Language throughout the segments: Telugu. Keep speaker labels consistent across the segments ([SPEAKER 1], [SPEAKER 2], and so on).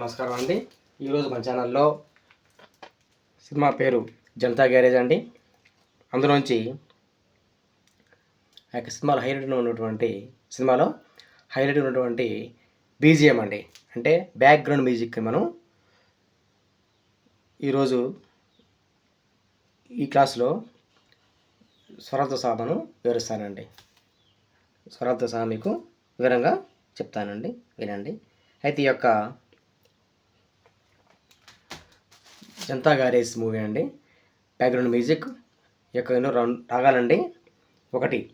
[SPEAKER 1] నమస్కారం అండి. ఈరోజు మన ఛానల్లో సినిమా పేరు జనతా గ్యారేజ్ అండి. అందులోంచి ఆ యొక్క సినిమాలో హైలైట్ ఉన్నటువంటి సినిమాలో హైలైట్ ఉన్నటువంటి బీజిఎం అండి. అంటే బ్యాక్గ్రౌండ్ మ్యూజిక్ మనం ఈరోజు ఈ క్లాస్లో స్వరాలతో సహా మనం వివరిస్తానండి. స్వరాలతో సహా మీకు వివరంగా చెప్తానండి. వినండి. అయితే ఈ యొక్క జనతా గారేజ్ మూవీ అండి. బ్యాక్గ్రౌండ్ మ్యూజిక్ యొక్క ఎన్నో రాగాలండి. ఒకటి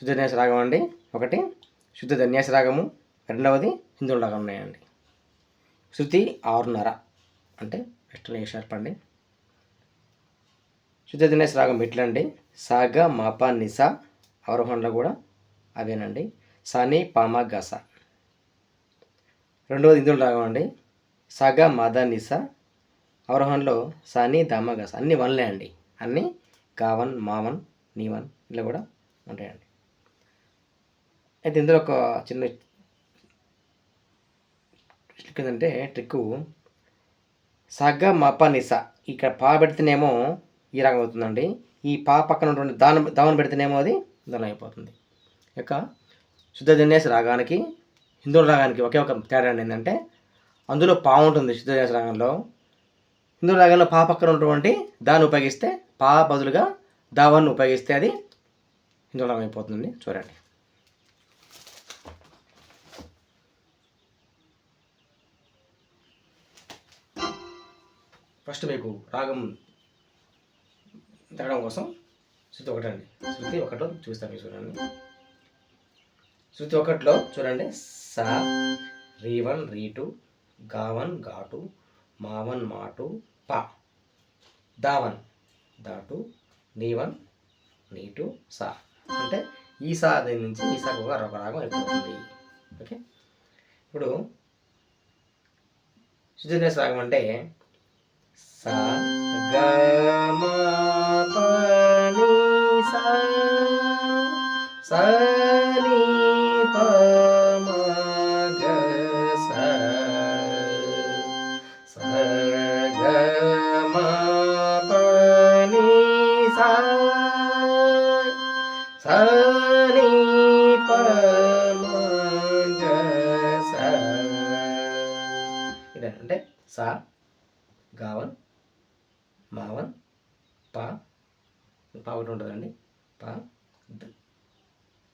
[SPEAKER 1] శుద్ధ రాగం అండి. ఒకటి శుద్ధ ధన్యాస రాగము. రెండవది హిందువుల రాగం ఉన్నాయండి. శృతి ఆరున్నర అంటే వెస్టర్న్ ఏ షార్ప్ అండి శుద్ధ ధన్యాస రాగం ఎట్లండి? సాగ మాప నిస అవరోహణలో కూడా అవేనండి. సని పామ గస. రెండవది ఇందులో రాగం అండి. సగ మద నిస అవరోహణలో సని దమ అన్ని వన్లే అండి. అన్ని గావన్ మావన్ నీవన్ ఇలా కూడా ఉంటాయండి. అయితే ఇందులో ఒక చిన్న ట్రిక్ ఏంటంటే ట్రిక్ సగ మప నిస. ఇక్కడ పా పెడితేనేమో ఈ రాగం అవుతుందండి. ఈ పా పక్కన ఉన్నటువంటి దాని దావన పెడితేనేమో అది దాని అయిపోతుంది. ఇక శుద్ధ దినేశ రాగానికి హిందువుల రాగానికి ఒకే ఒక తేడా ఏంటంటే అందులో పా ఉంటుంది శుద్ధ దినేశ రాగంలో. ఇందులో రాగంలో పా పక్కన ఉన్నటువంటి దాన్ని ఉపయోగిస్తే పా బదులుగా దావాన్ని ఉపయోగిస్తే అది ఇందులో రాగం అయిపోతుంది చూడండి. ఫస్ట్ మీకు రాగం తగ్గడం కోసం శృతి ఒకటండి శృతి ఒకటో చూస్తాను మీకు చూడండి. శృతి ఒకటిలో చూడండి. సా రీ వన్ రీ టూ గావన్ ఘాటు మావన్ మాటు పా. దావన్ దాటు నీవన్ నీటు సా. అంటే ఈ సా దీని నుంచి ఈ సాకు ఒక రాగం అయిపోతుంది. ఓకే? ఇప్పుడు శుద్ధ రాగం అంటే సా గ మ ప సా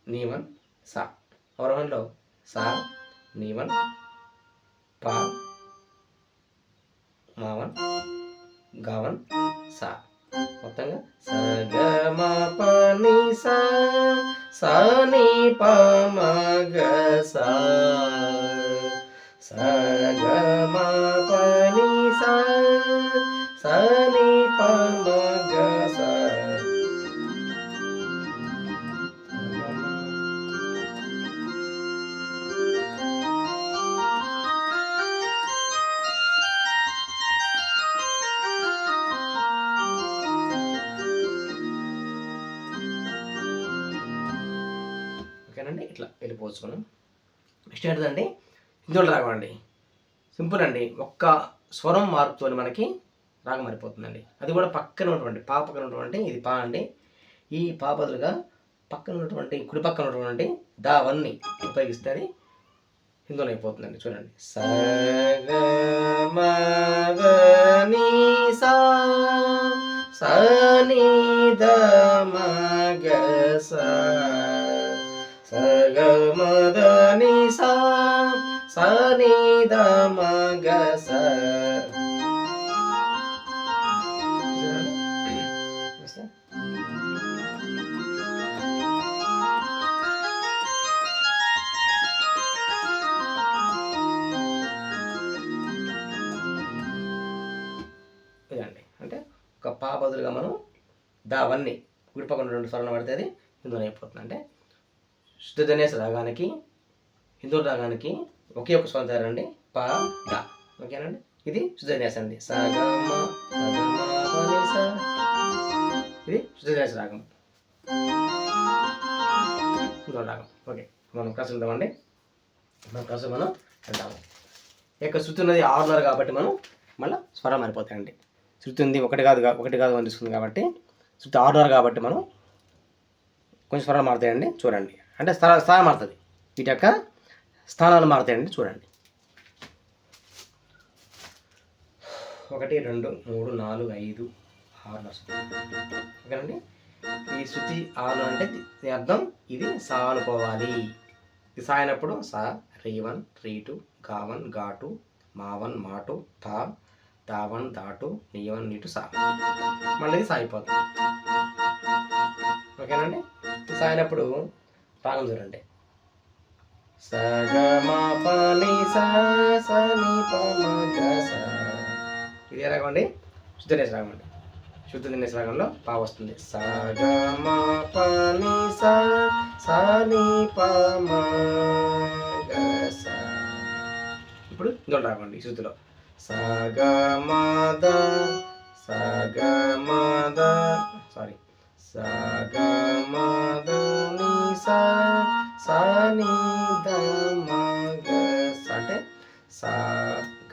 [SPEAKER 1] నీవన్ సా అవరోహణలో సా నీవన్ పా మావన్ గావన్ సా మొత్తంగా స గ మ ప ని సా సా ని ప మ గ సా స గ మ ప ని సా సా ని ఇట్లా మనం నెక్స్ట్ ఏంటిదండి? హిందువుల రాగం అండి. సింపుల్ అండి. ఒక్క స్వరం మార్పుతో మనకి రాగం మారిపోతుందండి అది కూడా పక్కన ఉన్నటువంటి పా పక్కన ఉన్నటువంటి ఇది పా అండి. ఈ పా బదులుగా పక్కన ఉన్నటువంటి కుడి పక్కన ఉన్నటువంటి దావన్ని ఉపయోగిస్తే అది హిందువులు అయిపోతుందండి. చూడండి. స సా స ద మ సా. సగమదని గ సా. స ద గ స అంటే ఒక పా బదులుగా మనం దావన్ని గుడిపక్కన రెండు స్వరాలు పడితే అది ఇందులో అయిపోతుంది. అంటే శుద్ధ రాగానికి హిందూ రాగానికి ఒకే ఒక స్వరం తయారండి. ప దా. ఓకేనండి? ఇది శుద్ధ అండి. ఇది శుద్ధ రాగం. హిందూ రాగం. ఓకే మనం క్లాస్ వెళ్దామండి మనం క్లాస్ మనం వెళ్దాము ఈ యొక్క శృతి ఉన్నది ఆరున్నర కాబట్టి మనం మళ్ళీ స్వరం మారిపోతాయండి. శృతి ఉంది ఒకటి కాదు ఒకటి కాదు అనిపిస్తుంది కాబట్టి శృతి ఆరున్నర కాబట్టి మనం కొంచెం స్వరాలు మారుతాయండి. చూడండి. అంటే స్థలా స్థానం మారుతుంది. వీటి యొక్క స్థానాలు మారుతాయండి చూడండి. ఒకటి రెండు మూడు నాలుగు ఐదు ఆరు నడుస్తుంది ఓకేనండి? ఈ శృతి ఆరు అంటే దీని అర్థం ఇది సా అనుకోవాలి ఇది సా అయినప్పుడు సా రీ వన్ రీ టూ గా వన్గా టూ మా వన్ మా టూ థా దా వన్ దా టూ నీ వన్ నీ టూ సా. మళ్ళీ ఇది సా అయిపోతుంది ఓకేనండి? సా అయినప్పుడు రాగం చూడండి ఇది ఏ రాగం అండి శుద్ధ నేస రాగం అండి శుద్ధ నేస రాగంలో పా వస్తుంది. స గ మ ప గ ఇప్పుడు ఇందులో రాగండి శుద్ధిలో సగమద సగమద సారీ. సగమద సా సా నీ ద మ గ స అంటే సా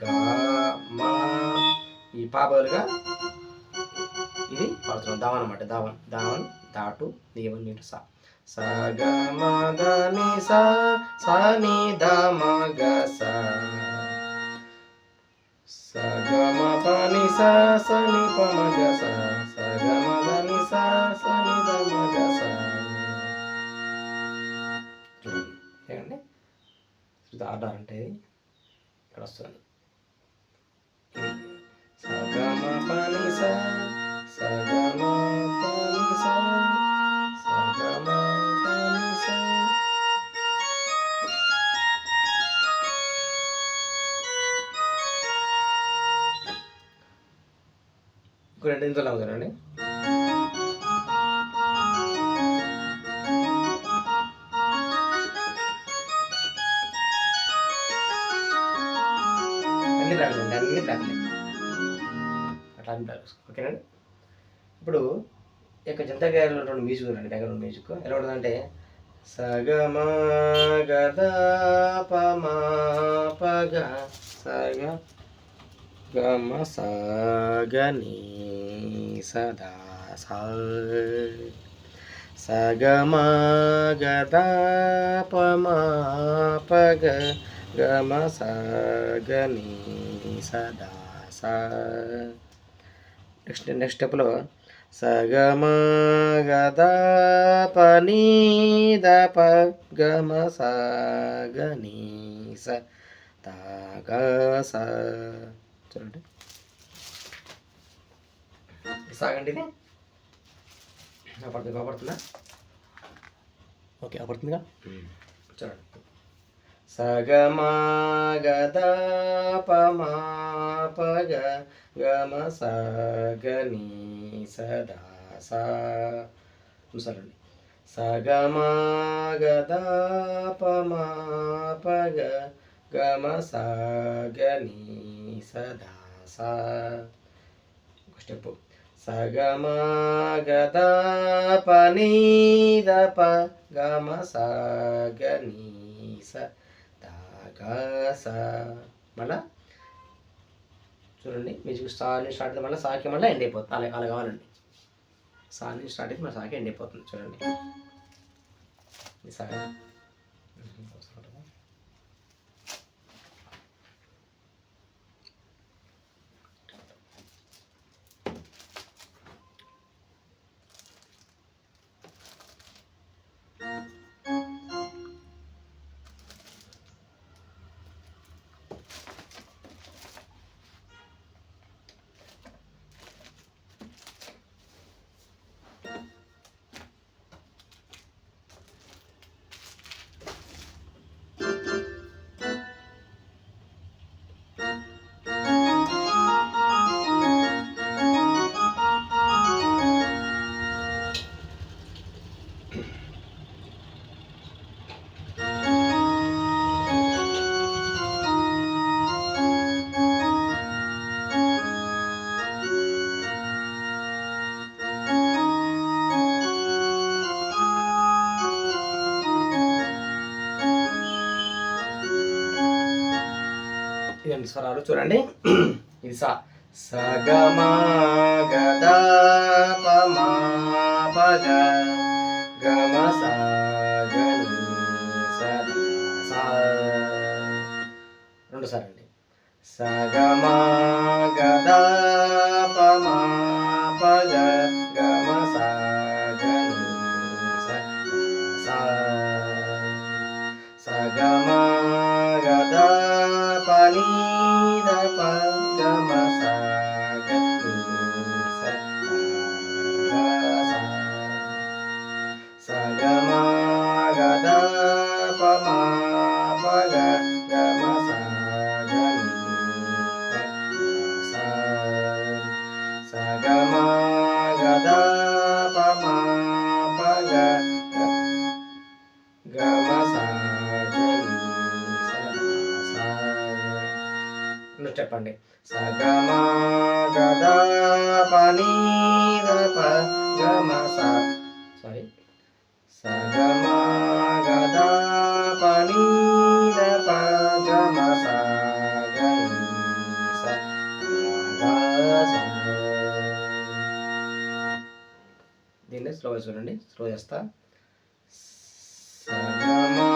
[SPEAKER 1] గ మ. ఈ పాపలుగా ఇది పడుతున్నాం. దావన్ అనమాట దావన్ దావన్ దాటు దేవన్ నీటు సా. సా గ మ ద ని సా సా నీ ద మ గ స. స గ మ ప ని స స ని ప మ గ స. స గ మ ద ని స స ని ద మ గ స. ఆర్డర్ అంటే ఇది ఇక్కడ వస్తుంది ఇది ఇంకో రెండు ఇంతలో అవుతానండి అట్లా అన్ని రాగలు ఓకేనండి ఇప్పుడు ఈ యొక్క జనతా గారిలో రెండు మ్యూజిక్ ఉందండి బ్యాక్గ్రౌండ్ మ్యూజిక్ ఎలా ఉంటుందంటే సగమా గద పమ పగ సగ గమ సగని సదా సా సగమా గద పమ పగ గమ సగని సదా సా నెక్స్ట్ నెక్స్ట్ స్టెప్లో సగమ గద పని ద ప గమ సగని స తాగ స చూడండి సాగండి ఇది అపడుతుంది అపడుతుందా ఓకే అపడుతుందిగా చూడండి. సగమాగదాపమాపగ గమ సగని సదా సా. చూసారండి? సగమాగదాపమాపగ గమ సగని సదా సా. ఒక స్టెప్. సగమాగదాపనీదప గమ సగని స గా మళ్ళా? చూడండి మ్యూజిక్ సా నుంచి స్టార్ట్ అయితే మళ్ళీ సాకి మళ్ళీ ఎండ్ అయిపోతుంది. అలా అలా కావాలండి. సా నుంచి స్టార్ట్ అయితే మళ్ళీ సాకి ఎండ్ అయిపోతుంది. చూడండి. ఈ సా ఈ స్వరాలు చూడండి ఇది సా సగమా గద పమా పగ గమ సా రెండు సార్ అండి సగమా గద పమా పగ గమ సా పని సా చెప్పండి. సగమా గదా పని ద గమ సారీ సగమా గదా పని ద గమ సా దీన్ని స్లో చూడండి. స్లో చేస్తా. సగమ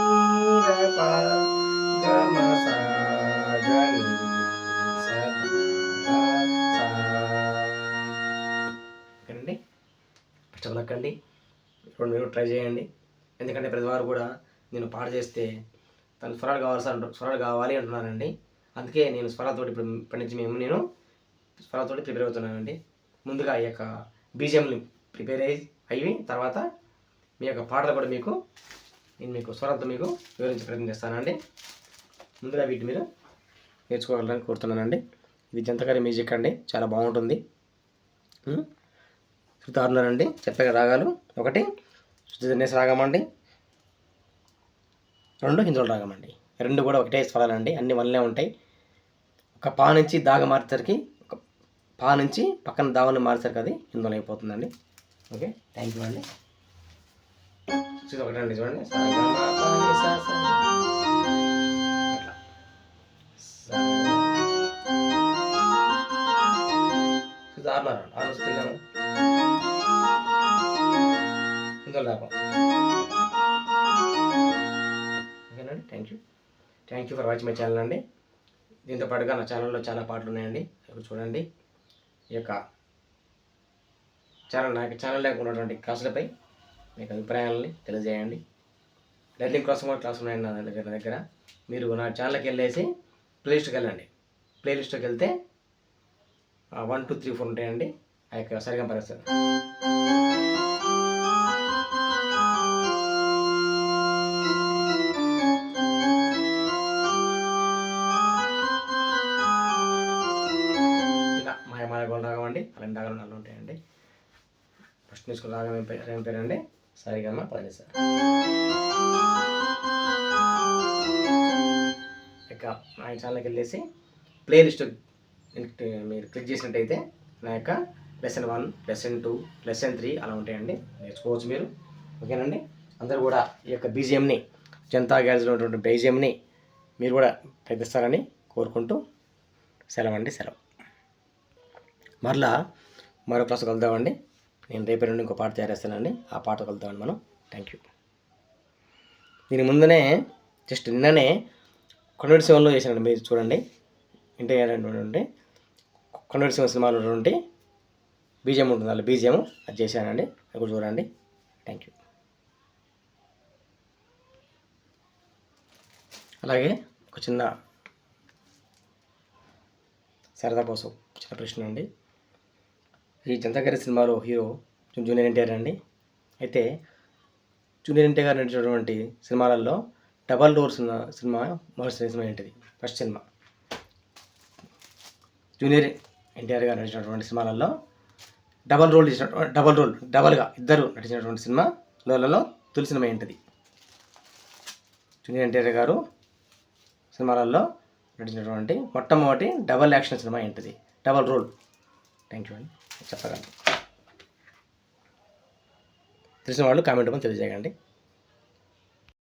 [SPEAKER 1] రెండు మీరు ట్రై చేయండి. ఎందుకంటే ప్రతివారు కూడా నేను పాట చేస్తే తను స్వరాలు కావాలి సార్ అంటు- స్వరాలు కావాలి అంటున్నానండి అందుకే నేను స్వరాలతోటి ఇప్పుడు ఇప్పటి నుంచి మేము నేను స్వరాలతోటి ప్రిపేర్ అవుతున్నానండి. ముందుగా ఈ యొక్క బీజిఎంని ప్రిపేర్ అయ్యి అయ్యి తర్వాత మీ యొక్క పాటలు కూడా మీకు నేను మీకు స్వరంతో మీకు వివరించే ప్రయత్నం చేస్తానండి. ముందుగా వీటి మీరు నేర్చుకోవాలని కోరుతున్నానండి. ఇది జంతకారి మ్యూజిక్ అండి. చాలా బాగుంటుంది. ఉం? శృతారున్నారండి రాగాలు. ఒకటి. శృతినేశ రాగం అండి రెండు హిందువుల రాగం అండి రెండు కూడా ఒకటే స్వరాలండి. అన్ని వన్లే ఉంటాయి. ఒక పా నుంచి దాగ మార్చేసరికి ఒక పా నుంచి పక్కన దావని మార్చేసరికి అది హిందువులు అయిపోతుందండి. ఓకే థ్యాంక్ యూ అండి. ఒకటండి చూడండి. థ్యాంక్ మై ఛానల్ అండి. దీంతో పాటుగా నా ఛానల్లో చాలా పాటలు ఉన్నాయండి ఇప్పుడు చూడండి. ఈ యొక్క ఛానల్ నా యొక్క లేకుండా ఉన్నటువంటి క్లాసులపై మీకు అభిప్రాయాలని తెలియజేయండి. లెర్నింగ్ కోసం కూడా క్లాస్ ఉన్నాయండి నా దగ్గర దగ్గర. మీరు నా ఛానల్కి వెళ్ళేసి ప్లేలిస్ట్కి వెళ్ళండి. ప్లేలిస్ట్కి వెళ్తే వన్ టూ త్రీ ఫోర్ ఉంటాయండి. ఆ యొక్క సరిగా పరిస్థితి ఫస్ట్ రాగం ఏం పేరు పేరండి? సరిగమ్మ పది సార్ ఇక నా ఛానల్కి వెళ్ళేసి ప్లేలిస్ట్ మీరు క్లిక్ చేసినట్టయితే నా యొక్క lesson one lesson two lesson three అలా ఉంటాయండి. నేర్చుకోవచ్చు మీరు. ఓకేనండి? అందరూ కూడా ఈ యొక్క బీజిఎంని జనతా గ్యారేజ్లో ఉన్నటువంటి బీజిఎంని మీరు కూడా ప్రయత్నిస్తారని కోరుకుంటూ సెలవు అండి సెలవు. మరలా మరో క్లాస్ కలుద్దామండి. నేను రేపటి నుండి ఇంకో పాట తయారు చేస్తానండి ఆ పాట కలుద్దామండి మనం. థ్యాంక్ యూ దీని ముందునే జస్ట్ నిన్ననే కొండటి సినిమాలో చేశానండి. మీరు చూడండి. ఇంటి ఏంటంటే కొండటి సినిమా సినిమాలో ఉన్నటువంటి బీజియం ఉంటుంది అలా బీజియం అది చేశానండి. అది కూడా చూడండి. థ్యాంక్ యూ అలాగే ఒక చిన్న సరదా కోసం చిన్న ప్రశ్న అండి. ఈ జనతాగారి సినిమాలో హీరో జూనియర్ ఎన్టీఆర్ అండి. అయితే జూనియర్ ఎన్టీఆర్ గారు నటించినటువంటి సినిమాలలో డబల్ రోల్ సినిమా సినిమా మొదటి సినిమా ఏంటిది? First cinema. జూనియర్ ఎన్టీఆర్ గారు నటించినటువంటి సినిమాలలో డబల్ రోల్ చేసినటువంటి డబల్ రోల్ డబల్గా ఇద్దరు నటించినటువంటి సినిమా లోలలో తొలి సినిమా ఏంటిది? జూనియర్ ఎన్టీఆర్ గారు సినిమాలలో నటించినటువంటి మొట్టమొదటి డబల్ యాక్షన్ సినిమా ఏంటిది? Double role. థ్యాంక్ యూ అండి. చెప్పగలను. తెలిసిన వాళ్ళు కామెంట్ రూపంలో తెలియజేయండి.